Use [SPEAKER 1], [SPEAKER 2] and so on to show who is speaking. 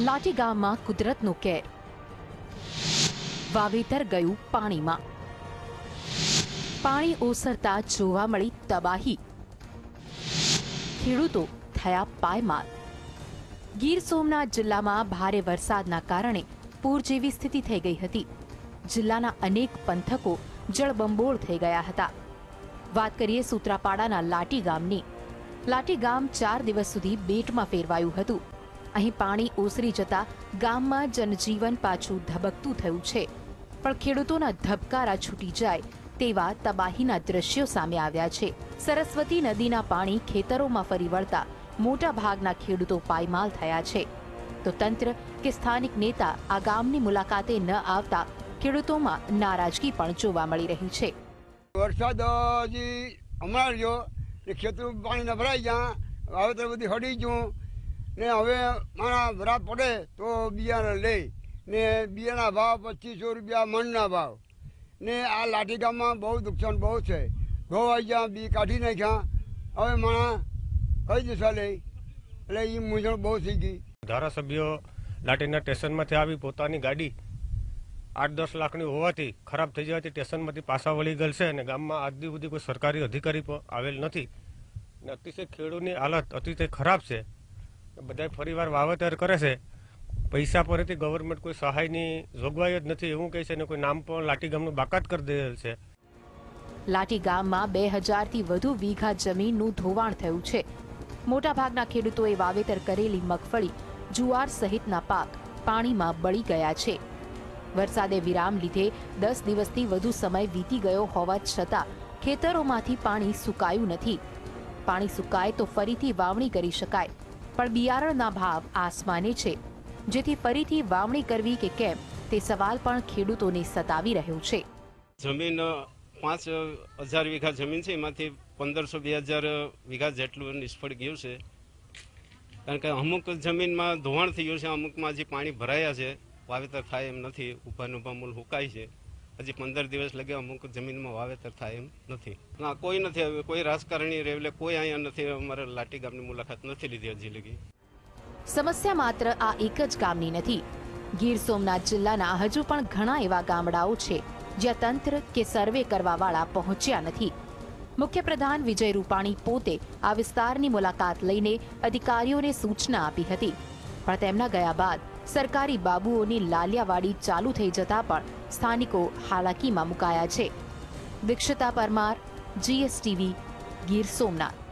[SPEAKER 1] લાઠી ગામમાં કુદરતનો કેર. વાવેતર ગયું પાણીમાં. પાણી ઓસરતા જોવા મળી તબાહી. ખેડૂતો થયા પાયમાલ. ગીર સોમનાથ જિલ્લામાં ભારે વરસાદના કારણે પૂર જેવી સ્થિતિ થઈ ગઈ હતી. જિલ્લાના અનેક પંથકો જળબંબોળ થઈ ગયા હતા. વાત કરીએ સૂત્રાપાડાના લાટી ગામની. લાટી ગામ ચાર દિવસ સુધી બેટમાં ફેરવાયું હતું. અહીં પાણી ઓસરી જતા ગામમાં જનજીવન પાછું ધબકતું થયું છે. પણ ખેડૂતોના ધબકારા છૂટી જાય તેવા તબાહીના દ્રશ્યો સામે આવ્યા છે. સરસ્વતી નદીના પાણી ખેતરોમાં ફરી વળતા મોટા ભાગના ખેડૂતો પાયમાલ થયા છે. તો તંત્ર કે સ્થાનિક નેતા આ ગામની મુલાકાતે ન આવતા ખેડૂતોમાં નારાજગી પણ જોવા મળી રહી છે.
[SPEAKER 2] વરસાદ હમણાં રહ્યો ને પાણી નભરાઈ ગયા વાવેતર બધી હડી ગયું. ને હવે મારા ભરા પડે તો બિયારણ લે ને બિયારણના ભાવ પચીસો રૂપિયા મણના ભાવ. ને આ લાઠી ગામમાં બહુ નુકસાન બહુ છે. ઘઉં ગયા, બી કાઢી નાખ્યા. હવે મારા કઈ દિશા લે એટલે એ મૂંઝવણ બહુ થઈ ગઈ.
[SPEAKER 3] ધારાસભ્યો લાઠીના સ્ટેશનમાંથી આવી પોતાની ગાડી આઠ દસ લાખની હોવાથી ખરાબ થઈ જવાથી સ્ટેશનમાંથી પાછા વળી ગયેલ અને ગામમાં આજ દી સુધી કોઈ સરકારી અધિકારી પણ આવેલ નથી. અને અતિશય ખેડૂતની હાલત અતિશય ખરાબ છે. બધા ફરીવાર વાવેતર કરે છે. પૈસા પરથી ગવર્મેન્ટ કોઈ સહાયની જોગવાઈ જ નથી એવું કહે છે અને કોઈ નામ પણ લાટી ગામનું બાકાત કરી દેલ છે.
[SPEAKER 1] લાઠી ગામમાં બે હજારથી વધુ વીઘા જમીનનું ધોવાણ થયું છે. મોટાભાગના ખેડૂતોએ વાવેતર કરેલી મગફળી, જુવાર સહિતના પાક પાણીમાં બળી ગયા છે. વરસાદે વિરામ લીધે દસ દિવસથી વધુ સમય વીતી ગયો હોવા છતાં ખેતરોમાંથી પાણી સુકાયું નથી. પાણી સુકાય તો ફરીથી વાવણી કરી શકાય. પણ બિયારણના ભાવ આસમાને છે. જેથી ફરીથી વાવણી કરવી કે કેમ, તે સવાલ પણ ખેડૂતોને સતાવી રહ્યો છે.
[SPEAKER 4] જમીન પાંચ હજાર વીઘા જમીન છે, એમાંથી પંદરસો બે હજાર વીઘા જેટલું નિષ્ફળ ગયું છે. કારણ કે અમુક જમીનમાં ધોવાણ થઈ ગયું છે, અમુકમાં હજી પાણી ભરાયા છે. વાવેતર થાય એમ નથી ઉભાનું ઊભા મૂલ હુકાય છે. હજી પંદર દિવસ લગે, અમુક જમીનમાં વાવેતર થાય એમ નથી. ના, કોઈ નથી કોઈ રાજકારણી રેવલે કોઈ અહીંયા નથી, અમારે લાટી ગામની મુલાકાત નથી લીધી હજી લગી.
[SPEAKER 1] સમસ્યા માત્ર આ એક જ ગામની નથી. ગીર સોમનાથ જિલ્લાના હજુ પણ ઘણા એવા ગામડાઓ છે, જ્યાં તંત્ર કે સર્વે કરવાવાળા પહોંચ્યા નથી. મુખ્યપ્રધાન વિજય રૂપાણી પોતે આ વિસ્તારની મુલાકાત લઈને અધિકારીઓને સૂચના આપી હતી. પણ તેમના ગયા બાદ સરકારી બાબુઓની લાલિયાવાડી ચાલુ થઈ જતા પણ સ્થાનિકો હાલાકીમાં મુકાયા છે. દીક્ષિતા પરમાર જીએસટીવી ગીર સોમનાથ.